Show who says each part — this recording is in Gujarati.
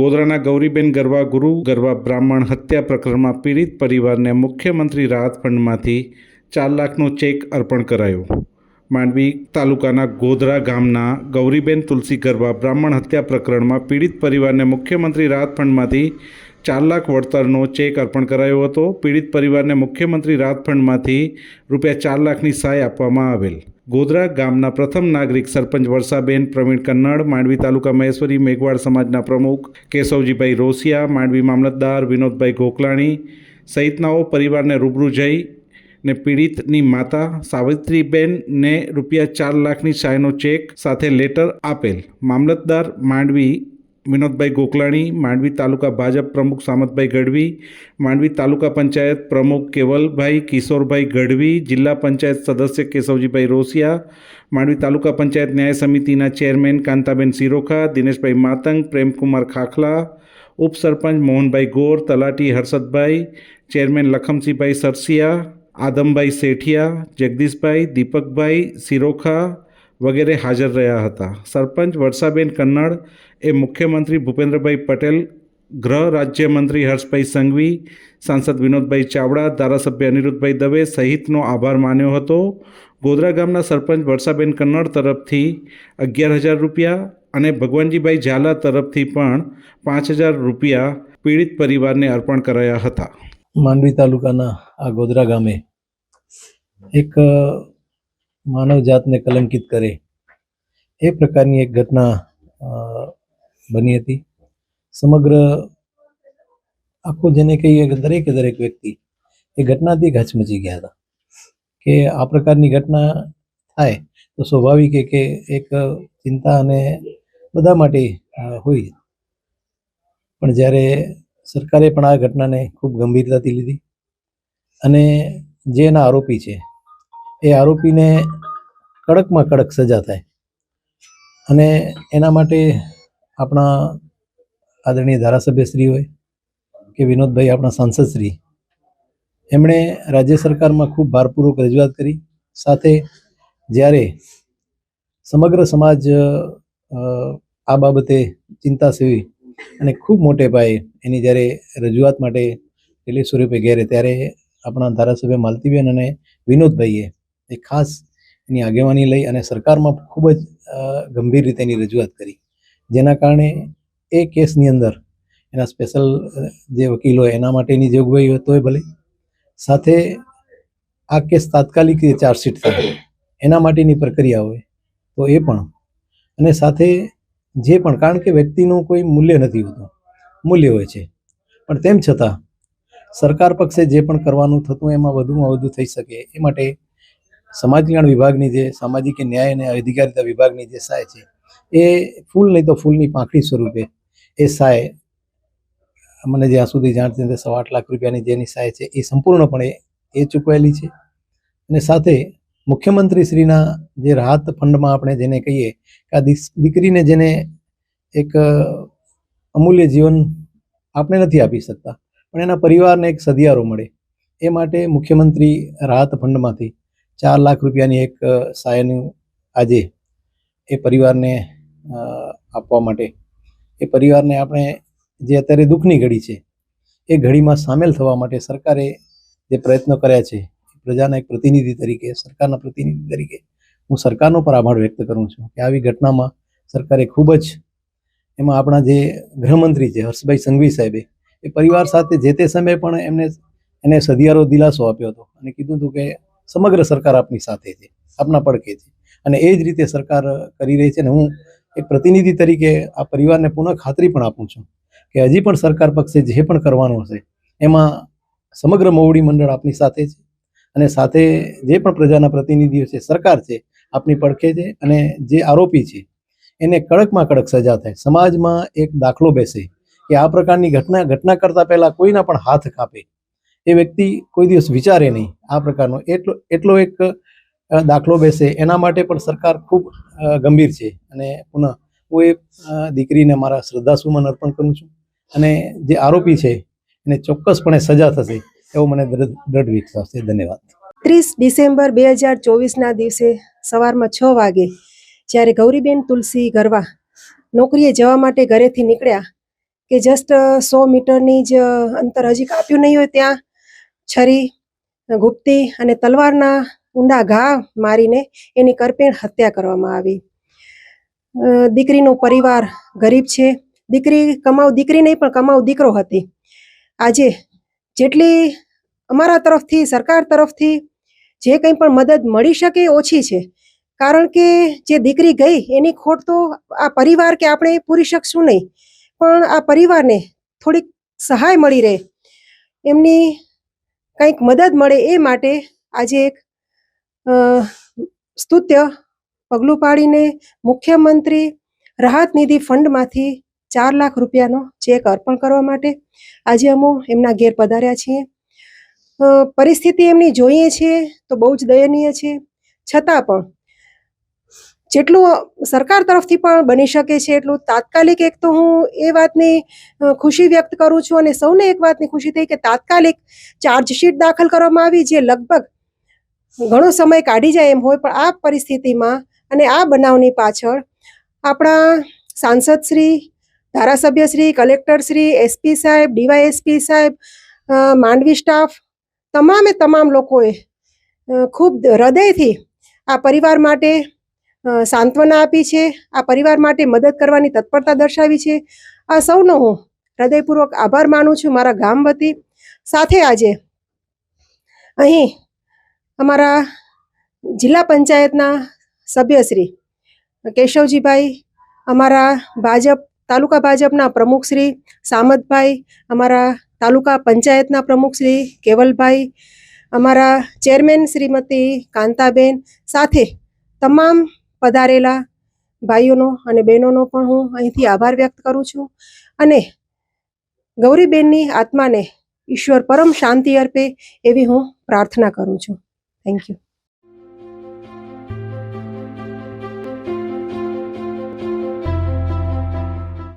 Speaker 1: ગોધરાના ગૌરીબેન ગરવા ગુરુ ગરવા બ્રાહ્મણ હત્યા પ્રકરણમાં પીડિત પરિવારને મુખ્યમંત્રી રાહત ફંડમાંથી ચાર લાખનો ચેક અર્પણ કરાયો. માંડવી તાલુકાના ગોધરા ગામના ગૌરીબેન તુલસી ગરવા બ્રાહ્મણ હત્યા પ્રકરણમાં પીડિત પરિવારને મુખ્યમંત્રી રાહત ફંડમાંથી ચાર લાખ વળતરનો ચેક અર્પણ કરાયો હતો. પીડિત પરિવારને મુખ્યમંત્રી રાહત ફંડમાંથી રૂપિયા ચાર લાખની સહાય આપવામાં આવેલ. ગોધરા ગામના પ્રથમ નાગરિક સરપંચ વર્ષાબેન, પ્રવીણ કન્નડ, માંડવી તાલુકા મહેશ્વરી મેઘવાડ સમાજના પ્રમુખ કેશવજીભાઈ રોસિયા, માંડવી મામલતદાર વિનોદભાઈ ગોકલાણી સહિતનાઓ પરિવારને રૂબરૂ જઈ ને પીડિતની માતા સાવિત્રીબેનને રૂપિયા ચાર લાખની સહાયનો ચેક સાથે લેટર આપેલ. મામલતદાર માંડવી વિનોદભાઈ ગોકલાણી, માંડવી તાલુકા ભાજપ પ્રમુખ સામતભાઈ ગઢવી, માંડવી તાલુકા પંચાયત પ્રમુખ કેવલભાઈ, કિશોરભાઈ ગઢવી, જિલ્લા પંચાયત સદસ્ય કેશવજીભાઈ રોસિયા, માંડવી તાલુકા પંચાયત ન્યાય સમિતિના ચેરમેન કાંતાબેન સિરોખા, દિનેશભાઈ માતંગ, પ્રેમકુમાર ખાખલા, ઉપસરપંચ મોહનભાઈ ગોર, તલાટી હર્ષદભાઈ, ચેરમેન લખમસિંહભાઈ સરસિયા, આદમભાઈ શેઠિયા, જગદીશભાઈ, દીપકભાઈ સિરોખા વગેરે હાજર રહ્યા હતા. સરપંચ વર્ષાબેન કન્નડ એ મુખ્યમંત્રી ભૂપેન્દ્રભાઈ પટેલ, ગૃહ રાજ્યમંત્રી હર્ષભાઈ સંઘવી, સાંસદ વિનોદભાઈ ચાવડા, ધારાસભ્ય અનિરુદ્ધભાઈ દવે સહિતનો આભાર માન્યો હતો. ગોધરા ગામના સરપંચ વર્ષાબેન કન્નડ તરફથી અગિયાર હજાર રૂપિયા અને ભગવાનજીભાઈ ઝાલા તરફથી પણ પાંચ હજાર રૂપિયા પીડિત પરિવારને અર્પણ કરાયા હતા.
Speaker 2: માંડવી તાલુકાના આ ગોધરા ગામે એક માનવ જાતને કલંકિત કરે. એ પ્રકારની એક ઘટના બની હતી. સમગ્ર આખું જેને કહીએ કે દરેકે દરેક વ્યક્તિ, એ ઘટનાથી હચમચી ગયા હતા. કે આ પ્રકારની ઘટના થાય તો સ્વાભાવિક કે એક ચિંતા અને બધા માટે હોય પણ જ્યારે સરકારે પણ આ ઘટનાને ખૂબ ગંભીરતાથી લીધી અને જે એના આરોપી છે, એ આરોપીને કડકમાં કડક સજા થાય. અને એના માટે આપણા આદરણીય ધારાસભ્યશ્રી હોય કે વિનોદભાઈ આપણા સાંસદશ્રી એમણે રાજ્ય સરકારમાં ખૂબ ભારપૂર્વક રજૂઆત કરી. સાથે જ્યારે સમગ્ર સમાજ આ બાબતે ચિંતા સેવી અને ખૂબ મોટે પાયે એની જ્યારે રજૂઆત માટે પેલી સ્વરૂપે ઘેરે, ત્યારે આપણા ધારાસભ્ય માલતીબેન અને વિનોદભાઈએ એ ખાસ એની આગેવાની લઈ અને સરકારમાં ખૂબ જ ગંભીર રીતે એની રજૂઆત કરી. જેના કારણે એ કેસની અંદર એના સ્પેશિયલ જે વકીલો એના માટેની જોગવાઈ હોય ભલે. સાથે આ કેસ તાત્કાલિક રીતે ચાર્જશીટ થાય. એના માટેની પ્રક્રિયા હોય તો એ પણ. અને સાથે જે પણ, કારણ કે વ્યક્તિનું કોઈ મૂલ્ય નથી હોતું. મૂલ્ય હોય છે. પણ તેમ છતાં સરકાર પક્ષે જે પણ કરવાનું થતું એમાં વધુમાં વધુ થઈ શકે એ માટે સમાજ કલ્યાણ વિભાગની જે સામાજિક ન્યાય અને અધિકારિતા વિભાગની જે સહાય છે, એ ફૂલ નહીં તો ફૂલની પાંખડી સ્વરૂપે એ સહાય મને જ્યાં સુધી જાણતી નથી, સવા આઠ લાખ રૂપિયાની જેની સહાય છે, એ સંપૂર્ણપણે એ ચૂકવાયેલી છે. અને સાથે મુખ્યમંત્રીશ્રીના જે રાહત ફંડમાં આપણે જેને કહીએ કે આ દીકરીને જેને એક અમૂલ્ય જીવન આપણે નથી આપી શકતા, પણ એના પરિવારને એક સધિયારો મળે, એ માટે મુખ્યમંત્રી રાહત ફંડમાંથી ચાર લાખ રૂપિયાની એક સહાયનું આજે એ પરિવારને આપવા માટે. એ પરિવારને આપણે જે અત્યારે દુઃખની ઘડી છે, એ ઘડીમાં સામેલ થવા માટે સરકારે જે પ્રયત્નો કર્યા છે, પ્રજાના એક પ્રતિનિધિ તરીકે, સરકારના પ્રતિનિધિ તરીકે, હું સરકારનો પણ આભાર વ્યક્ત કરું છું કે આવી ઘટનામાં સરકારે ખૂબ જ એમાં આપણા જે ગૃહમંત્રી છે, હર્ષભાઈ સંઘવી સાહેબે, એ પરિવાર સાથે જે તે સમયે પણ એમને, એને સધિયારો દિલાસો આપ્યો હતો અને કીધું હતું કે સમગ્ર સરકાર આપની સાથે છે, આપના પડખે છે. અને એ જ રીતે સરકાર કરી રહી છે અને હું એક પ્રતિનિધિ તરીકે આ પરિવારને પુનઃ ખાતરી પણ આપું છું કે હજી પણ સરકાર પક્ષે જે પણ કરવાનું હશે, એમાં સમગ્ર મોવડી મંડળ આપની સાથે છે અને સાથે જે પણ પ્રજાના પ્રતિનિધિઓ છે, સરકાર છે, આપની પડખે છે અને જે આરોપી છે, એને કડકમાં કડક સજા થાય. સમાજમાં એક દાખલો બેસે કે આ પ્રકારની ઘટના ઘટના કરતાં પહેલાં કોઈના પણ હાથ કાપે એ વ્યક્તિ કોઈ દિવસ વિચારે નહીં. આ પ્રકારનો એટલો એટલો એક દાખલો બેસે. એના માટે પણ સરકાર ખૂબ ગંભીર છે. અને પુનઃ હું એ દીકરીને મારા શ્રદ્ધાસુમન અર્પણ કરું છું. અને જે આરોપી છે, એને ચોક્કસપણે સજા થશે એવો મને દ્રઢ વિશ્વાસ છે. ધન્યવાદ.
Speaker 3: ત્રીસ ડિસેમ્બર બે હજાર ચોવીસના દિવસે સવારમાં છ વાગે, જ્યારે ગૌરીબેન તુલસી ગરવા નોકરીએ જવા માટે ઘરેથી નીકળ્યા કે જસ્ટ સો મીટરની જ અંતર હજી કાપ્યું નહીં હોય ત્યાં છરી ગુપ્તી અને તલવારના ઊંડા ઘા મારીને એની કરપીણ હત્યા કરવામાં આવી. દીકરીનો પરિવાર ગરીબ છે. દીકરી કમાવ, દીકરી નહીં પણ કમાવ દીકરો હતી. આજે જેટલી અમારા તરફથી, સરકાર તરફથી જે કંઈ પણ મદદ મળી શકે ઓછી છે. કારણ કે જે દીકરી ગઈ એની ખોટ તો આ પરિવાર કે આપણે પૂરી શકશું નહીં. પણ આ પરિવારને થોડીક સહાય મળી રહે. એમની કંઈક મદદ મળે એ માટે આજે એક સ્તુત્ય પગલું પાડીને મુખ્યમંત્રી રાહત નિધિ ફંડમાંથી ચાર લાખ રૂપિયાનો ચેક અર્પણ કરવા માટે આજે અમો એમના ઘેર પધાર્યા છીએ. પરિસ્થિતિ એમની જોઈએ છીએ તો બહુ જ દયનીય છે. છતાં પણ જેટલું સરકાર તરફથી પણ બની શકે છે, એટલું તાત્કાલિક એક તો હું એ વાતની ખુશી વ્યક્ત કરું છું અને સૌને એક વાતની ખુશી થઈ કે તાત્કાલિક ચાર્જશીટ દાખલ કરવામાં આવી જે લગભગ ઘણો સમય કાઢી જાય એમ હોય પણ આ પરિસ્થિતિમાં અને આ બનાવની પાછળ આપણા સાંસદ શ્રી, ધારાસભ્ય શ્રી, કલેક્ટર શ્રી એસપી સાહેબ ડીવાયએસપી સાહેબ માંડવી સ્ટાફ તમામે તમામ લોકોએ ખૂબ હૃદયથી આ પરિવાર માટે સાંત્વના આપી છે, આ પરિવાર માટે મદદ કરવાની તત્પરતા દર્શાવી છે. આ સૌનો હું હૃદયપૂર્વક આભાર માનું છું મારા ગામ વતી. સાથે આજે અહીં અમારા જિલ્લા પંચાયતના સભ્યશ્રી કેશવજીભાઈ, અમારા ભાજપ, તાલુકા ભાજપના પ્રમુખશ્રી સામતભાઈ, અમારા તાલુકા પંચાયતના પ્રમુખશ્રી કેવલભાઈ, અમારા ચેરમેન શ્રીમતી કાંતાબેન સાથે તમામ પધારેલા ભાઈઓનો અને બહેનોનો પણ હું અહીંથી આભાર વ્યક્ત કરું છું. અને ગૌરીબેનની આત્માને ઈશ્વર પરમ શાંતિ અર્પે એવી હું પ્રાર્થના કરું છું. Thank you